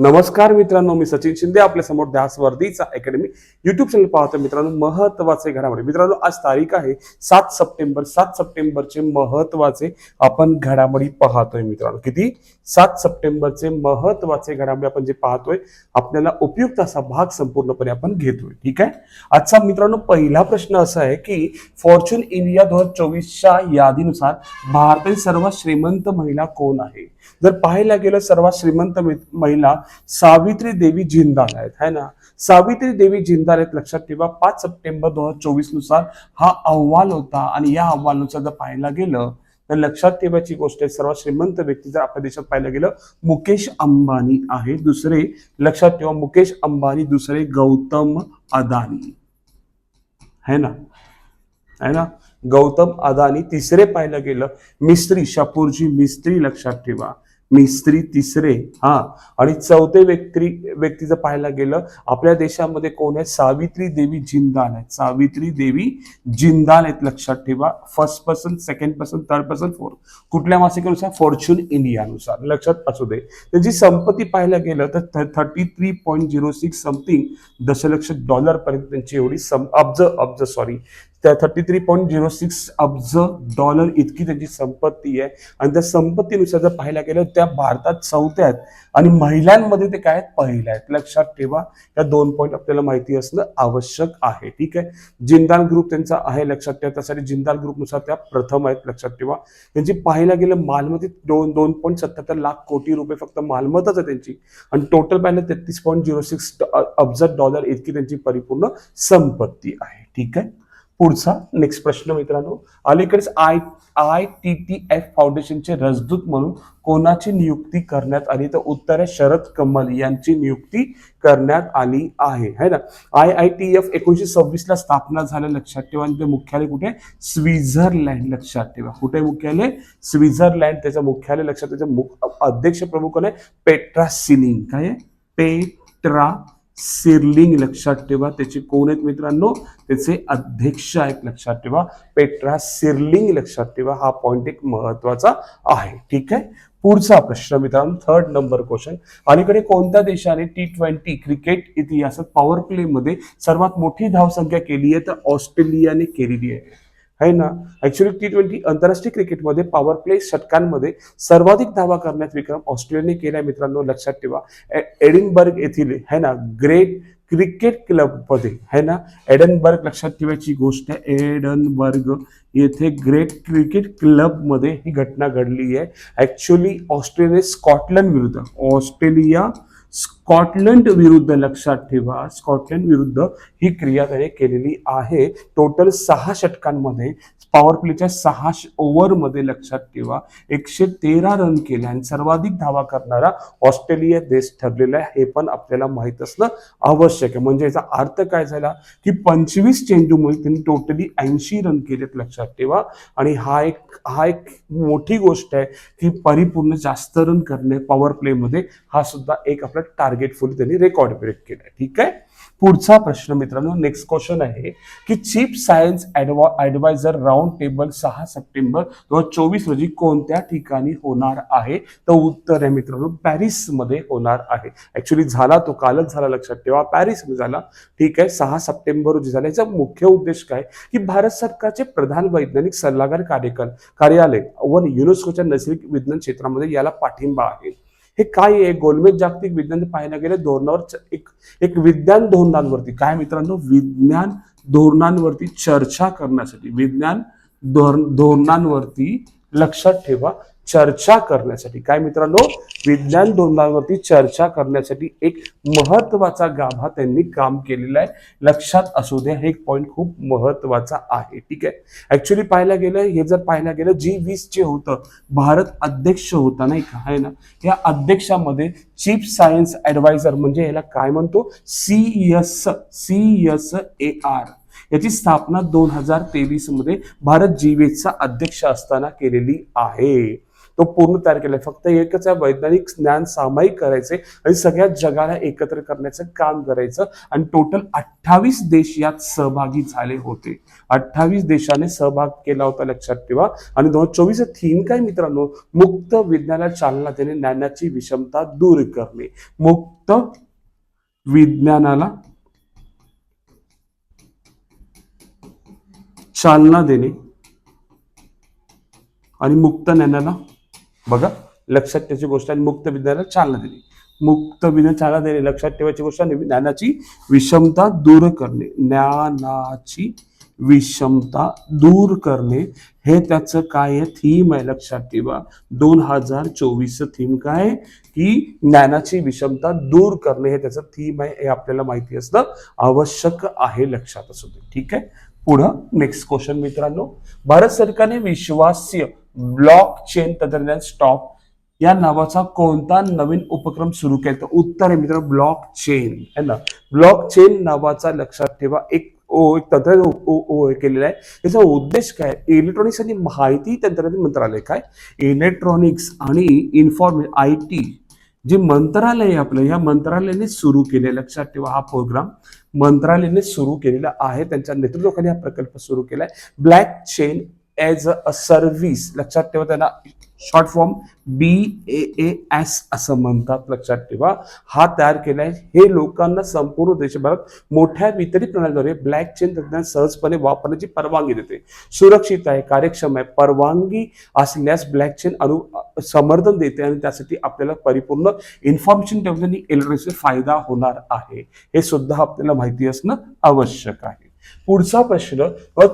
नमस्कार मित्रांनो मी सचिन शिंदे आपल्यासमोर ध्यास अकॅडमी युट्यूब चॅनल पाहतो मित्रांनो महत्त्वाचे घडामोडी. मित्रांनो आज तारीख आहे सात सप्टेंबर. सात सप्टेंबरचे महत्त्वाचे आपण घडामोडी पाहतोय मित्रांनो. किती? सात सप्टेंबरचे महत्त्वाचे घडामोडी आपण जे पाहतोय आपल्याला उपयुक्त असा भाग संपूर्णपणे आपण घेतोय. ठीक आहे? आजचा मित्रांनो पहिला प्रश्न असा आहे की फॉर्च्यून इंडिया दोन हजार चोवीसच्या यादीनुसार भारतातील सर्वात श्रीमंत महिला कोण आहे? जर पाहायला गेलं सर्वात श्रीमंत महिला सावित्री देवी जिंदाल आहेत है ना? सावित्री देवी जिंदाल आहेत लक्षात ठेवा पाच सप्टेंबर दोन हजार चोवीसनुसार हा अहवाल होता आणि या अहवालानुसार जर पाहायला गेलं तर लक्षात ठेवायची गोष्ट आहे सर्वात श्रीमंत व्यक्ती जर आपल्या देशात पाहायला गेलं मुकेश अंबानी आहे. दुसरे लक्षात ठेवा मुकेश अंबानी दुसरे गौतम अदानी. है ना? है ना? गौतम अदानी तिसरे पाहायला गेलं मिस्त्री शापूरजी मिस्त्री लक्षात ठेवा. मिस्त्री तिसरे हा. आणि चौथे व्यक्ती व्यक्ती जर पाहायला गेलं आपल्या देशामध्ये कोण आहे? सावित्री देवी जिंदाल आहेत. सावित्री देवी जिंदाल आहेत लक्षात ठेवा. First person second person third person fourth कुठल्या मासिकानुसार? फॉर्च्यून इंडियानुसार लक्षात असू दे. त्याची संपत्ती पाहायला गेलं तर thirty three point zero six something दशलक्ष डॉलर पर्यंत त्यांची एवढी सम अब्ज अब्ज सॉरी त्या thirty three point zero six अब्ज डॉलर इतकी त्यांची संपत्ती आहे. आणि त्या संपत्तीनुसार जर पाहायला गेलं त्या भारतात चौथ्या आहेत. आणि महिलांमध्ये ते काय आहेत? पहिल्या आहेत. लक्षात ठेवा या दोन पॉईंट आपल्याला माहिती असणं आवश्यक आहे. ठीक आहे? जिंदाल ग्रुप त्यांचा आहे लक्षात ठेवा. त्यासाठी जिंदाल ग्रुपनुसार त्या प्रथम आहेत लक्षात ठेवा. त्यांची पाहायला गेलं मालमत्तेत दोन दोन पॉईंट सत्याहत्तर लाख कोटी रुपये फक्त मालमत्ताच आहे त्यांची. आणि टोटल पाहिलं तेहतीस पॉईंट झिरो सिक्स अब्ज डॉलर इतकी त्यांची परिपूर्ण संपत्ती आहे. ठीक आहे? पुढचा नेक्स्ट प्रश्न मित्रांनो अलीकडेच I I T T F फाउंडेशनचे रजदूत म्हणून कोणाची नियुक्ती करण्यात आली? तर उत्तर आहे शरद कमल यांची नियुक्ती करण्यात आली आहे. है ना? आय आय टी एफ एकोणीशे सव्वीस ला स्थापना झाल्या लक्षात ठेवा. आणि ते मुख्यालय कुठे स्वित्झर्लंड लक्षात ठेवा. कुठे मुख्यालय? स्वित्झर्लंड त्याचं मुख्यालय लक्षात त्याचे मुख अध्यक्ष प्रमुख कोण आहे? पेट्रा सिलिंग काय पेट्रा सिरलिंग लक्षात ठेवा. त्याचे कोण आहेत मित्रांनो? त्याचे अध्यक्ष आहेत लक्षात ठेवा. पेट्रा सिरलिंग लक्षात ठेवा. हा पॉइंट एक महत्त्वाचा आहे. ठीक आहे? पुढचा प्रश्न मित्रांनो थर्ड नंबर क्वेश्चन अलीकडे कोणत्या देशाने टी ट्वेंटी क्रिकेट इतिहासात पॉवर प्ले मध्ये सर्वात मोठी धावसंख्या केली आहे? तर ऑस्ट्रेलियाने केलेली आहे. आहे ना? ऍक्च्युली टी ट्वेंटी आंतरराष्ट्रीय क्रिकेटमध्ये पॉवर प्ले षटकांमध्ये सर्वाधिक धावा करण्यात विक्रम ऑस्ट्रेलियाने केला मित्रांनो लक्षात ठेवा. ए- एडिनबर्ग येथील है ना? ग्रेट क्रिकेट क्लबमध्ये है ना? एडनबर्ग लक्षात ठेवायची गोष्ट आहे एडनबर्ग येथे ग्रेट क्रिकेट क्लबमध्ये ही घटना घडली आहे. ऍक्च्युली ऑस्ट्रेलिया स्कॉटलंड विरुद्ध ऑस्ट्रेलिया स्कॉटलंड विरुद्ध लक्षात ठेवा. स्कॉटलंड विरुद्ध ही क्रिया त्याने केलेली आहे. टोटल सहा षटकांमध्ये पॉवर प्लेच्या सहा ओव्हरमध्ये लक्षात ठेवा. एकशे तेरा रन केले आणि सर्वाधिक धावा करणारा ऑस्ट्रेलिया देश ठरलेला आहे. हे पण आपल्याला माहीत असणं आवश्यक आहे. म्हणजे याचा अर्थ काय झाला? की पंचवीस चेंडूमध्ये त्यांनी टोटली ऐंशी रन केलेत लक्षात ठेवा. आणि हा एक हा एक मोठी गोष्ट आहे की परिपूर्ण जास्त रन करणे पॉवर प्लेमध्ये हा सुद्धा एक आपला टार्गेट फुल त्यांनी रेकॉर्ड ब्रेक केलाय. ठीक आहे? पुढचा प्रश्न मित्रांनो नेक्स्ट क्वेश्चन आहे की chief science adviser round table सहा सप्टेंबर दोन हजार चोवीस रोजी कोणत्या ठिकाणी होणार आहे? तर उत्तर आहे मित्रांनो पॅरिसमध्ये होणार आहे. ऍक्च्युली झाला तो कालच झाला लक्षात ठेवा. पॅरिसमध्ये झाला. ठीक आहे सहा सप्टेंबर रोजी झाला. याचा मुख्य उद्देश काय? की भारत सरकारचे प्रधान वैज्ञानिक सल्लागार कार्यकाल कार्यालय व युनेस्कोच्या नैसर्गिक विज्ञान क्षेत्रामध्ये याला पाठिंबा आहे. हे काय आहे? गोलमेज जागतिक विज्ञान पाहायला गेले धोरणावर एक एक विज्ञान धोरणांवरती काय मित्रांनो? विज्ञान धोरणांवरती चर्चा करण्यासाठी विज्ञान धोर धोरणांवरती लक्षात ठेवा. चर्चा करण्यासाठी. काय मित्रांनो? विज्ञान धोरणांवरती चर्चा करण्यासाठी एक महत्त्वाचा गाभा त्यांनी काम केलेला आहे. लक्षात असू द्या हे एक पॉईंट खूप महत्त्वाचा आहे. ठीक आहे? ऍक्च्युली पाहायला गेलं हे जर पाहायला गेलं जी वीस जे होतं भारत अध्यक्ष होता नाही का? आहे ना? या अध्यक्षामध्ये चीफ सायन्स ऍडवायझर म्हणजे याला काय म्हणतो? C S C S A R याची स्थापना दोन हजार तेवीसमध्ये भारत जीवेचा अध्यक्ष असताना केलेली आहे. तो पूर्ण तयार केलाय फक्त एकच आहे वैज्ञानिक ज्ञान सामायिक करायचे आणि सगळ्या जगाला एकत्र करण्याचं काम करायचं. आणि टोटल अठ्ठावीस देश यात सहभागी झाले होते. अठ्ठावीस देशाने सहभाग केला होता लक्षात ठेवा. आणि दोन हजार चोवीस थीम काय मित्रांनो मुक्त विज्ञानाला चालना देणे ज्ञानाची विषमता दूर करणे. मुक्त विज्ञानाला चालना देणे. आणि मुक्त ज्ञानाला बघा लक्षात ठेवायची गोष्ट आणि मुक्त विज्ञानाला चालना देणे मुक्त विज्ञान चालना देणे लक्षात ठेवायची गोष्ट आणि ज्ञानाची विषमता दूर करणे. ज्ञानाची विषमता दूर करणे हे त्याचं काय आहे? थीम आहे लक्षात ठेवा. दोन हजार चोवीस थीम काय की ज्ञानाची विषमता दूर करणे हे त्याचं थीम आहे हे आपल्याला माहिती असणं आवश्यक आहे लक्षात असू दे. ठीक आहे? पुढं नेक्स्ट क्वेश्चन मित्रांनो. भारत सरकारने विश्वास्य ब्लॉक चेन तंत्रज्ञान स्टॉप या नावाचा कोणता नवीन उपक्रम सुरू केला? तर उत्तर आहे मित्रांनो ब्लॉक चेन है ना? ब्लॉक चेन नावाचा लक्षात ठेवा. एक ओ एक तंत्रज्ञान उ- केलेला आहे. याचा उद्देश काय? इलेक्ट्रॉनिक्स आणि माहिती तंत्रज्ञान मंत्रालय काय? इलेक्ट्रॉनिक्स आणि इन्फॉर्मे आय टी जे मंत्रालय आहे आपलं या मंत्रालयाने सुरू केले लक्षात ठेवा हा प्रोग्राम मंत्रालयाने सुरू केलेला आहे. त्यांच्या नेतृत्वाखाली हा प्रकल्प सुरू केला आहे block chain as a service लक्षात ठेवा त्यांना. Short form B A A S असं म्हणतात. लक्षात ठेवा. हा तयार केलाय. हे लोकांना संपूर्ण देशभरात मोठ्या वितरित प्रणालीद्वारे ब्लॅक चेन तंत्रज्ञान सहजपणे वापरण्याची परवानगी देते. सुरक्षित आहे कार्यक्षम आहे परवानगी असल्यास ब्लॅक चेन अनु समर्थन देते आणि त्यासाठी आपल्याला परिपूर्ण इन्फॉर्मेशन टेक्नॉलॉजी इलेक्ट्रॉनिक्सचा फायदा होणार आहे. हे सुद्धा आपल्याला माहिती असणं आवश्यक आहे. पुढचा प्रश्न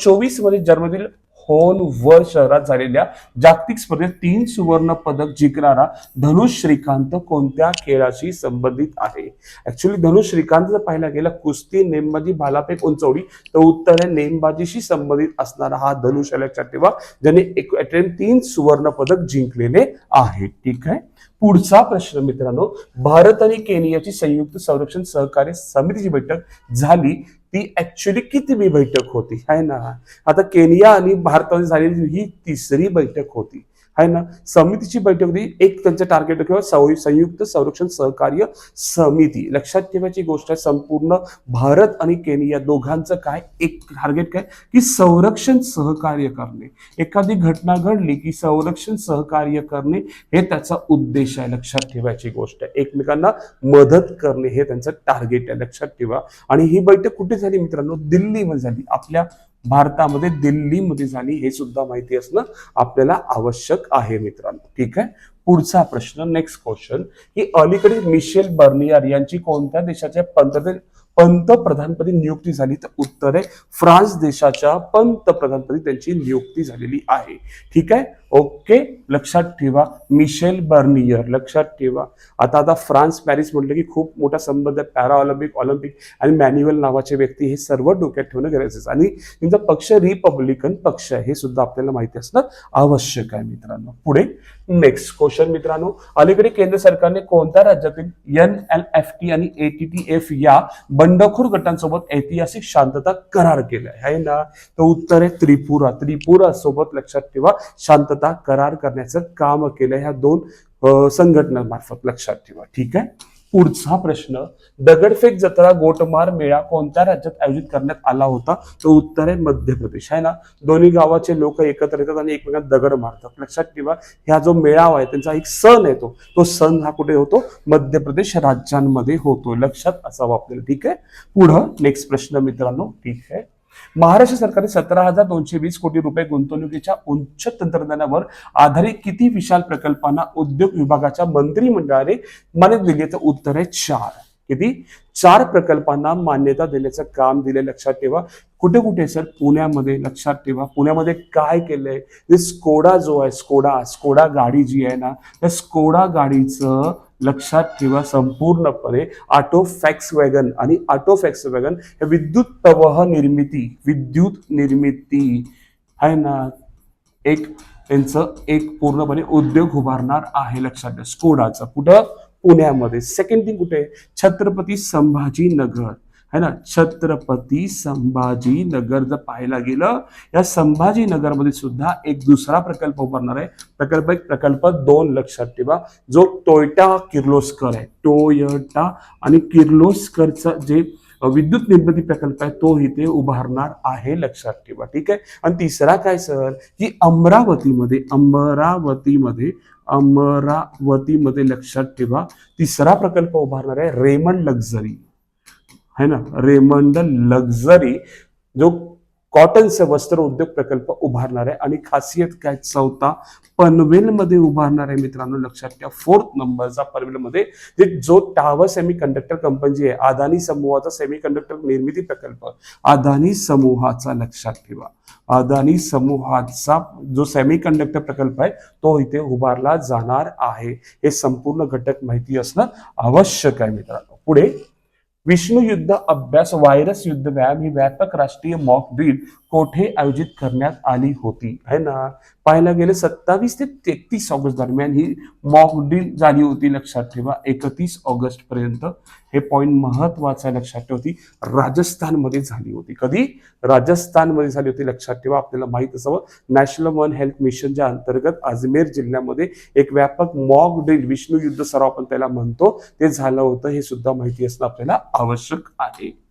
चोवीसमध्ये जर्मनीतील होन व शहरात झालेल्या जागतिक स्पर्धेत तीन सुवर्ण पदक जिंकणारा धनुष श्रीकांत कोणत्या खेळाशी संबंधित आहे? ऍक्च्युली धनुष श्रीकांत जर पाहिला गेला कुस्ती नेमबाजी भालाफेक उंचवडी तर उत्तर आहे नेमबाजीशी संबंधित असणारा हा धनुष लक्षात ठेवा ज्याने एक तीन सुवर्ण पदक जिंकलेले आहे ठीक आहे? पुढचा प्रश्न मित्रांनो भारत आणि केनियाची संयुक्त संरक्षण सहकार्य समितीची बैठक झाली. ती ऍक्च्युली कितीवी बैठक होती आहे ना? आता केनिया आणि भारतामध्ये झालेली ही तिसरी बैठक होती. आहे ना? समितीची बैठक होती एक त्यांचं टार्गेट किंवा सं- संयुक्त संरक्षण सहकार्य समिती. लक्षात ठेवायची गोष्ट आहे संपूर्ण भारत आणि केनिया दोघांचं काय? एक टार्गेट काय? की संरक्षण सहकार्य करणे. एखादी घटना घडली की संरक्षण सहकार्य करणे हे त्याचा उद्देश आहे. लक्षात ठेवायची गोष्ट आहे. एकमेकांना मदत करणे हे त्यांचं टार्गेट आहे. लक्षात ठेवा. आणि ही बैठक कुठे झाली मित्रांनो? दिल्लीमध्ये झाली. आपल्या भारतामध्ये दिल्लीमध्ये झाली हे सुद्धा माहिती असणं आपल्याला आवश्यक आहे मित्रांनो. ठीक आहे? पुढचा प्रश्न नेक्स्ट क्वेश्चन की अलीकडे मिशेल बर्नियर यांची कोणत्या देशाच्या पंतप्रधान पंतप्रधानपदी नियुक्ती झाली? तर उत्तर आहे फ्रान्स देशाच्या पंतप्रधानपदी त्यांची नियुक्ती झालेली आहे. ठीक आहे? ओके? लक्षात ठेवा. Michel Barnier. लक्षात ठेवा. आता आता फ्रान्स पॅरिस म्हटलं की खूप मोठा संबंध आहे. पॅरा ऑलिम्पिक ऑलिम्पिक आणि मॅन्युअल नावाचे व्यक्ती हे सर्व डोक्यात ठेवणं गरजेचं आहे. आणि त्यांचा पक्ष रिपब्लिकन पक्ष आहे हे सुद्धा आपल्याला माहिती असणं आवश्यक आहे मित्रांनो. पुढे नेक्स्ट क्वेश्चन मित्रांनो अलीकडे केंद्र सरकारने कोणत्या राज्यातील एन एल एफ टी आणि ए टी टी एफ या बंडखोर गटांसोबत ऐतिहासिक शांतता करार केला आहे? ना? तर उत्तर आहे त्रिपुरा. त्रिपुरा सोबत लक्षात ठेवा शांतता करार करण्याचं काम केलंय ह्या दोन संघटनामार्फत. लक्षात ठेवा. ठीक आहे? पुढचा प्रश्न दगडफेक जत्रा गोटमार मेळा कोणत्या राज्यात आयोजित करण्यात आला होता? तो उत्तर आहे मध्य प्रदेश आहे ना? दोन्ही गावाचे लोक एकत्र येतात आणि एकमेकांना दगड मारतात. लक्षात ठेवा ह्या जो मेळावा आहे त्यांचा एक सण येतो तो. सण हा कुठे होतो? मध्य प्रदेश राज्यांमध्ये होतो. लक्षात असावं आपल्याला. ठीक आहे? पुढं नेक्स्ट प्रश्न मित्रांनो. ठीक आहे? महाराष्ट्र सरकारने सतरा हजार दोनशे वीस कोटी रुपये गुंतवणुकीच्या उच्च तंत्रज्ञानावर आधारित किती विशाल प्रकल्पांना उद्योग विभागाच्या मंत्रिमंडळाने मान्यता दिली तर उत्तर आहे चार. किती? चार प्रकल्पांना मान्यता देण्याचं काम दिले लक्षात ठेवा. कुठे कुठे सर? पुण्यामध्ये लक्षात ठेवा. पुण्यामध्ये काय केलंय? स्कोडा जो आहे स्कोडा स्कोडा गाडी जी आहे ना त्या स्कोडा गाडीचं लक्षात ठेवा संपूर्णपणे. ऑटो फॅक्स वॅगन आणि ऑटो फॅक्स वॅगन हे विद्युत प्रवाह निर्मिती विद्युत निर्मिती. आहे ना? एक त्यांचं एक पूर्णपणे उद्योग उभारणार आहे लक्षात ठेवा. स्कोडाचं. कुठं? पुण्यामध्ये. सेकंड थिंग कुठे? छत्रपती संभाजीनगर. है ना? छत्रपती संभाजी नगर जर पाहायला गेलं या संभाजी नगरमध्ये सुद्धा एक दुसरा प्रकल्प उभारणार आहे. प्रकल्प एक प्रकल्प दोन लक्षात ठेवा. जो टोयटा किर्लोस्कर आहे. टोयटा आणि किर्लोस्करचा जे विद्युत निर्मिती प्रकल्प आहे तो इथे उभारणार आहे लक्षात ठेवा. ठीक आहे? आणि तिसरा काय सर? की अमरावतीमध्ये अमरावतीमध्ये अमरावतीमध्ये लक्षात ठेवा. तिसरा प्रकल्प उभारणार आहे रेमंड लक्झरी. है ना? रेमंड लक्झरी जो कॉटनचे वस्त्र उद्योग प्रकल्प उभारणार आहे. आणि खासियत काय? चौथा पनवेलमध्ये उभारणार आहे मित्रांनो लक्षात ठेवा. फोर्थ नंबरचा पनवेलमध्ये जे जो टावर सेमी कंडक्टर कंपनी जी आहे अदानी समूहाचा सेमी कंडक्टर निर्मिती प्रकल्प. अदानी समूहाचा लक्षात ठेवा. अदानी समूहाचा जो सेमी कंडक्टर प्रकल्प आहे तो इथे उभारला जाणार आहे. हे संपूर्ण घटक माहिती असणं आवश्यक आहे मित्रांनो. पुढे विष्णू युद्ध अभ्यास व्हायरस युद्ध व्यायाम ही व्यापक राष्ट्रीय मॉक ड्रिल कोठे आयोजित करण्यात आली होती? है ना? पाहायला गेलं सत्तावीस ते तेहतीस ऑगस्ट दरम्यान ही मॉक ड्रिल झाली होती लक्षात ठेवा. एकतीस ऑगस्ट पर्यंत हे पॉईंट महत्वाचं आहे लक्षात ठेवती राजस्थानमध्ये झाली होती. कधी? राजस्थानमध्ये झाली होती लक्षात ठेवा. आपल्याला माहीत असावं. नॅशनल वन हेल्थ मिशनच्या अंतर्गत अजमेर जिल्ह्यामध्ये एक व्यापक मॉक ड्रिल विष्णू युद्ध सराव आपण त्याला म्हणतो. ते झालं होतं हे सुद्धा माहिती असणं आपल्याला आवश्यक आहे.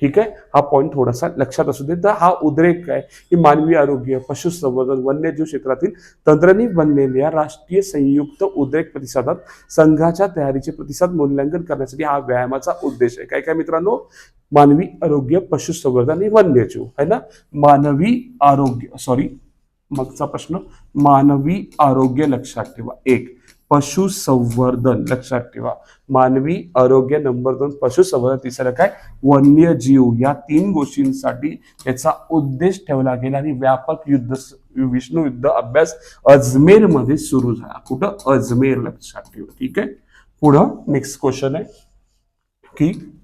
ठीक आहे? हा पॉईंट थोडासा लक्षात असू दे. तर हा उद्रेक काय की मानवी आरोग्य पशुसंवर्धन वन्यजीव क्षेत्रातील तंत्रनी बनलेल्या राष्ट्रीय संयुक्त उद्रेक प्रतिसादात संघाच्या तयारीचे प्रतिसाद मूल्यांकन करण्यासाठी हा व्यायामाचा उद्देश आहे. काय काय मित्रांनो? मानवी आरोग्य पशुसंवर्धन आणि वन्यजीव. है ना? मानवी आरोग्य सॉरी मागचा प्रश्न मानवी आरोग्य लक्षात ठेवा. एक. पशुसंवर्धन. लक्षात ठेवा. मानवी आरोग्य नंबर दोन पशुसंवर्धन तिसरं काय? वन्यजीव. या तीन गोष्टींसाठी याचा उद्देश ठेवला गेला आणि व्यापक युद्ध विष्णू युद्ध अभ्यास अजमेरमध्ये सुरू झाला. कुठं? अजमेर. लक्षात ठेवा. ठीक आहे? पुढं नेक्स्ट क्वेश्चन आहे की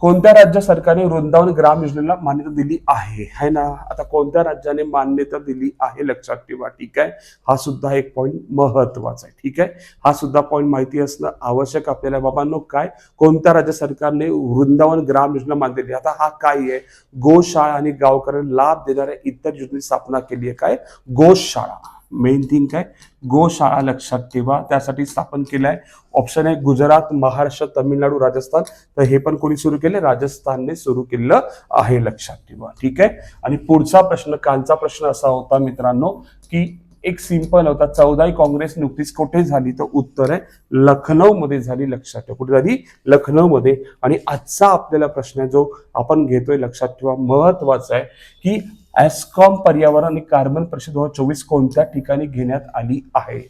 कोणत्या राज्य सरकारने वृंदावन ग्राम योजनेला मान्यता दिली आहे? है ना? आता कोणत्या राज्याने मान्यता दिली आहे? लक्षात ठेवा ठीक आहे? हा सुद्धा एक पॉईंट महत्त्वाचा आहे ठीक आहे? हा सुद्धा पॉईंट माहिती असणं आवश्यक आपल्याला बाबांनो काय? कोणत्या राज्य सरकारने वृंदावन ग्राम योजना मान्यता दिली? आता हा काय आहे? गोशाळा आणि गावकऱ्यांना लाभ देणाऱ्या इतर योजनेची स्थापना केली आहे. काय? गोशाळा. मेन थिंग काय? गोशाळा लक्षात ठेवा. त्यासाठी स्थापन केलं आहे ऑप्शन आहे गुजरात महाराष्ट्र तमिळनाडू राजस्थान. तर हे पण कोणी सुरू केले राजस्थानने सुरू केलं आहे लक्षात ठेवा. ठीक आहे? आणि पुढचा प्रश्न कालचा प्रश्न असा होता मित्रांनो की एक सिंपल होता चौदाही काँग्रेस नुकतीच कुठे झाली? तर उत्तर आहे लखनौ मध्ये झाली लक्षात ठेवा. कुठे झाली लखनौ मध्ये आणि आजचा आपल्याला प्रश्न आहे जो आपण घेतोय लक्षात ठेवा महत्त्वाचा आहे की एस्कॉम पर्यावरण आणि कार्बन परिषद दोन हजार चोवीस कोणत्या ठिकाणी घेण्यात आली आहे?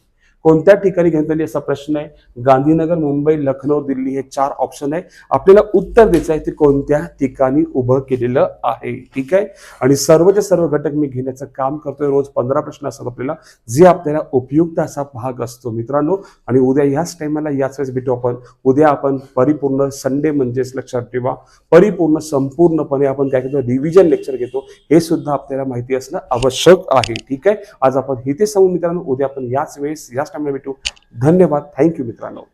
कोणत्या ठिकाणी घेण्यात आली असा प्रश्न आहे? गांधीनगर मुंबई लखनौ दिल्ली हे चार ऑप्शन आहे. आपल्याला उत्तर द्यायचं आहे ते कोणत्या ठिकाणी उभं केलेलं आहे? ठीक आहे? आणि सर्वचे सर्व घटक मी घेण्याचं काम करतोय. रोज पंधरा प्रश्न असतात आपल्याला जे आपल्याला उपयुक्त असा भाग असतो मित्रांनो. आणि उद्या याच टाइमाला याच वेळेस भेटू आपण. उद्या आपण परिपूर्ण संडे म्हणजेच लक्षात ठेवा. परिपूर्ण संपूर्णपणे आपण काय करतो? रिव्हिजन लेक्चर घेतो. हे सुद्धा आपल्याला माहिती असणं आवश्यक आहे. ठीक आहे? आज आपण इथे सांगू मित्रांनो. उद्या आपण याच वेळेस याच टाइमला भेटू. धन्यवाद. थँक्यू मित्रांनो.